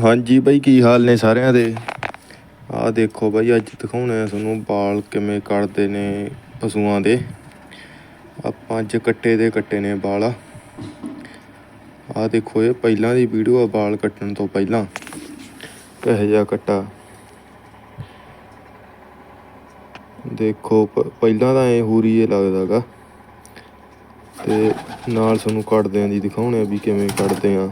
ਹਾਂਜੀ ਬਾਈ, ਕੀ ਹਾਲ ਨੇ ਸਾਰਿਆਂ ਦੇ? ਆਹ ਦੇਖੋ ਬਾਈ, ਅੱਜ ਦਿਖਾਉਣੇ ਆ ਤੁਹਾਨੂੰ ਵਾਲ ਕਿਵੇਂ ਕੱਟਦੇ ਨੇ ਪਸ਼ੂਆਂ ਦੇ। ਆਪਾਂ ਅੱਜ ਕੱਟੇ ਦੇ ਕੱਟੇ ਨੇ ਵਾਲ ਆਹ ਦੇਖੋ ਇਹ ਪਹਿਲਾਂ ਦੀ ਵੀਡੀਓ ਆ ਵਾਲ ਕੱਟਣ ਤੋਂ ਪਹਿਲਾਂ। ਕਿਹੋ ਜਿਹਾ ਕੱਟਾ। ਦੇਖੋ, ਪ- ਪਹਿਲਾਂ ਤਾਂ ਐ ਹੂਰੀ ਇਹ ਲੱਗਦਾਗਾ ਤੇ ਨਾਲ ਤੁਹਾਨੂੰ ਕੱਟਦੇ ਕੱਟਦਿਆਂ ਦੀ ਦਿਖਾਉਣੇ ਆ ਵੀ ਕਿਵੇਂ ਕੱਟਦੇ ਆ।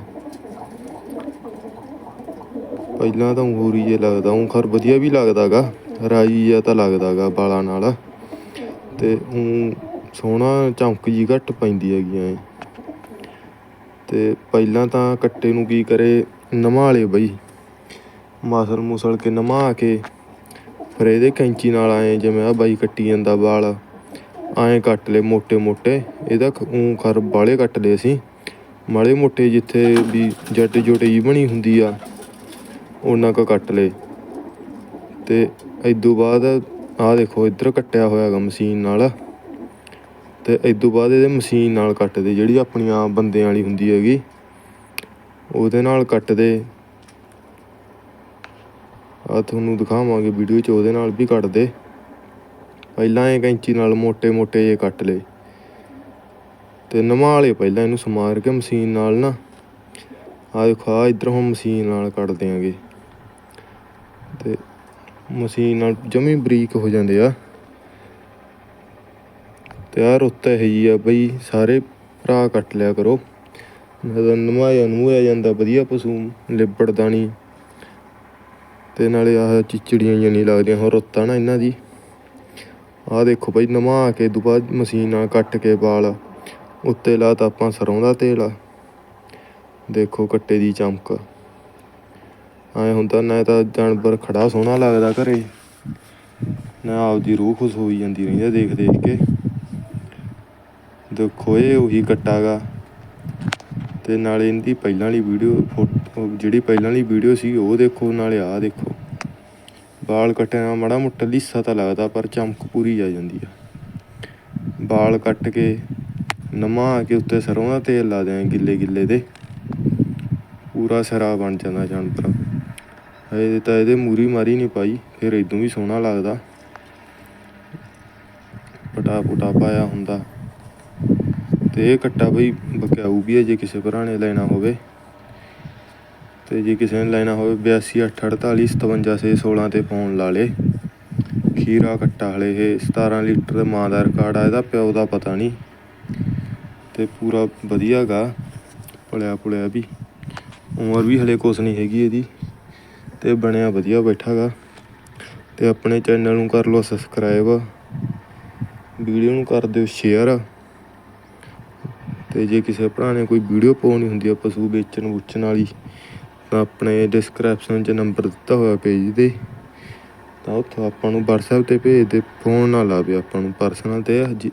ਪਹਿਲਾਂ ਤਾਂ ਉਂਗੂਰੀ ਜੇ ਲੱਗਦਾ, ਉਂ ਖਰ ਵਧੀਆ ਵੀ ਲੱਗਦਾਗਾ, ਰਾਈ ਜਿਹਾ ਤਾਂ ਲੱਗਦਾਗਾ ਵਾਲਾਂ ਨਾਲ। ਤੇ ਉਂ ਸੋਹਣਾ ਚੌਂਕ ਜੀ ਘੱਟ ਪੈਂਦੀ ਹੈਗੀ ਐ। ਤੇ ਪਹਿਲਾਂ ਤਾਂ ਕੱਟੇ ਨੂੰ ਕੀ ਕਰੇ ਨਮਾ ਲੇ ਬਈ। ਮਾਸਲ ਮੁਸਲ ਕੇ ਨਮਾ ਕੇ, ਫਿਰ ਇਹਦੇ ਕੈਂਚੀ ਨਾਲ ਆਏ ਜਿਵੇਂ ਆ ਬਾਈ ਕੱਟੀ ਜਾਂਦਾ ਬਾਲ ਆਏ ਕੱਟ ਲੈ ਮੋਟੇ ਮੋਟੇ। ਇਹਦਾ ਉਂ ਖਰ ਬਾਲੇ ਕੱਟ ਲਏ ਸੀ। ਮਾੜੇ ਮੋਟੇ ਜਿੱਥੇ ਵੀ ਜੱਟ ਜੋਟੇ ਜੀ ਬਣੀ ਹੁੰਦੀ ਆ ਉਹਨਾਂ ਕੋ ਕੱਟ ਲਏ। ਤੇ ਇਦੋਂ ਬਾਅਦ ਆਹ ਦੇਖੋ, ਇੱਧਰ ਕੱਟਿਆ ਹੋਇਆ ਗਾ ਮਸ਼ੀਨ ਨਾਲ। ਤੇ ਇਦੋਂ ਬਾਅਦ ਇਹਦੇ ਮਸ਼ੀਨ ਨਾਲ ਕੱਟਦੇ, ਜਿਹੜੀ ਆਪਣੀ ਆਮ ਬੰਦਿਆਂ ਵਾਲੀ ਹੁੰਦੀ ਹੈਗੀ, ਉਹਦੇ ਨਾਲ ਕੱਟਦੇ। ਆ ਤੁਹਾਨੂੰ ਦਿਖਾਵਾਂਗੇ ਵੀਡੀਓ 'ਚ, ਉਹਦੇ ਨਾਲ ਵੀ ਕੱਟਦੇ। ਪਹਿਲਾਂ ਇਹ ਕੈਂਚੀ ਨਾਲ ਮੋٹے-ਮੋٹے ਜੇ ਕੱਟ ਲਏ। ਤੇ ਨਮਾਲੇ ਪਹਿਲਾਂ ਇਹਨੂੰ ਸਮਾਰ ਕੇ ਮਸ਼ੀਨ ਨਾਲ ਨਾ। ਆ ਦੇਖੋ ਆ ਇੱਧਰ ਹੁਣ ਮਸ਼ੀਨ ਨਾਲ ਕੱਟ ਦਿਆਂਗੇ ਮਸ਼ੀਨ ਨਾਲ ਜਮੀ ਬਰੀਕ ਹੋ ਜਾਂਦੇ ਆ। ਤੇ ਆ ਰੁੱਤ ਇਹ ਜੀ ਆ ਬਈ, ਸਾਰੇ ਭਰਾ ਕੱਟ ਲਿਆ ਕਰੋ। ਜਦੋਂ ਨਮਾਇਆ ਨਮੂਇਆ ਜਾਂਦਾ, ਵਧੀਆ ਪਸ਼ੂ ਲਿਬੜਦਾ ਨਹੀਂ ਤੇ ਨਾਲੇ ਆਹ ਚਿਚੜੀਆਂ ਜਿਹੀਆਂ ਨਹੀਂ ਲੱਗਦੀਆਂ ਹੁਣ ਰੁੱਤ ਨਾ ਇਹਨਾਂ ਦੀ। ਆਹ ਦੇਖੋ ਬਈ, ਨਮਾ ਕੇ ਦੁਬਾਰਾ ਮਸ਼ੀਨ ਨਾਲ ਕੱਟ ਕੇ ਵਾਲ। ਉੱਤੇ ਲਾਤਾ ਆਪਾਂ ਸਰੋਂ ਦਾ ਤੇਲ। ਦੇਖੋ ਕੱਟੇ ਦੀ ਚਮਕ। ਐ ਹੁੰਦਾ, ਨਾ ਤਾਂ ਜਾਨਵਰ ਖੜਾ ਸੋਹਣਾ ਲੱਗਦਾ ਘਰੇ। ਨਾ ਆਪਦੀ ਰੂਹ ਖੁਸ਼ ਹੋਈ ਜਾਂਦੀ ਰਹਿੰਦੀ ਆ ਦੇਖ ਦੇਖ ਕੇ। ਦੇਖੋ, ਇਹ ਉਹੀ ਕੱਟਾਗਾ ਤੇ ਨਾਲੇ ਇਹਦੀ ਪਹਿਲਾਂ ਵਾਲੀ ਵੀਡੀਓ, ਫੋਟੋ ਜਿਹੜੀ ਪਹਿਲਾਂ ਵਾਲੀ ਵੀਡੀਓ ਸੀ, ਉਹ ਦੇਖੋ, ਨਾਲੇ ਆਹ ਦੇਖੋ। ਵਾਲ ਨਾਲ ਮਾੜਾ ਮੋਟਾ ਲੀਸਾ ਤਾਂ ਲੱਗਦਾ, ਪਰ ਚਮਕ ਪੂਰੀ ਆ ਜਾਂਦੀ ਆ। ਵਾਲ ਕੱਟ ਕੇ, ਨਮਾ ਕੇ ਉੱਤੇ ਸਰੋਂ ਦਾ ਤੇਲ ਲਾ ਦਿਆਂ ਗਿੱਲੇ ਗਿੱਲੇ ਦੇ। ਪੂਰਾ ਸਰਾ ਬਣ ਜਾਂਦਾ ਜਾਨਵਰ ਹਜੇ ਤਾਂ ਇਹਦੇ ਮੂਰੀ ਮਾਰੀ ਨਹੀਂ ਪਾਈ, ਫਿਰ ਇਦੋਂ ਵੀ ਸੋਹਣਾ ਲੱਗਦਾ। ਪਟਾ ਪੁਟਾ ਪਾਇਆ ਹੁੰਦਾ। ਤੇ ਇਹ ਕੱਟਾ ਬਈ ਬਕਿਆਊ ਵੀ ਹੈ, ਜੇ ਕਿਸੇ ਭਰਾ ਨੇ ਲੈਣਾ ਹੋਵੇ। ਤੇ ਜੇ ਕਿਸੇ ਨੇ ਲੈਣਾ ਹੋਵੇ 82 848 57 ਤੇ ਫੋਨ ਲਾ ਲੇ। ਖੀਰਾ ਕੱਟਾ ਹਲੇ ਇਹ 17 ਲੀਟਰ ਮਾਂ ਦਾ ਰਿਕਾਰਡ ਆ, ਇਹਦਾ ਪਿਓ ਦਾ ਪਤਾ ਨਹੀਂ। ਤੇ ਪੂਰਾ ਵਧੀਆ ਗਾ ਪਲਿਆ ਪੁਲਿਆ ਵੀ। ਉਮਰ ਵੀ ਹਲੇ ਕੁਛ ਨਹੀਂ ਹੈਗੀ ਇਹਦੀ। ਤੇ ਬਣਿਆ ਵਧੀਆ ਬੈਠਾ ਗਾ। ਤੇ ਆਪਣੇ ਚੈਨਲ ਨੂੰ ਕਰ ਲਓ ਸਬਸਕ੍ਰਾਈਬ ਵੀਡੀਓ ਨੂੰ ਕਰ ਦਿਓ ਸ਼ੇਅਰ ਤੇ ਜੇ ਕਿਸੇ ਭਰਾ ਨੇ ਕੋਈ ਵੀਡੀਓ ਪਾਉਣੀ ਹੁੰਦੀ ਆ ਪਸ਼ੂ ਵੇਚਣ ਵੁਚਣ ਵਾਲੀ, ਤਾਂ ਆਪਣੇ ਡਿਸਕ੍ਰਿਪਸ਼ਨ 'ਚ ਨੰਬਰ ਦਿੱਤਾ ਹੋਇਆ ਪੇਜ ਦੇ ਤਾਂ ਉੱਥੋਂ ਆਪਾਂ ਨੂੰ WhatsApp ਤੇ ਭੇਜ ਦੇ ਫੋਨ ਨਾ ਲਾਵੇ ਆਪਾਂ ਨੂੰ ਪਰਸਨਲ ਤੇ ਜੀ।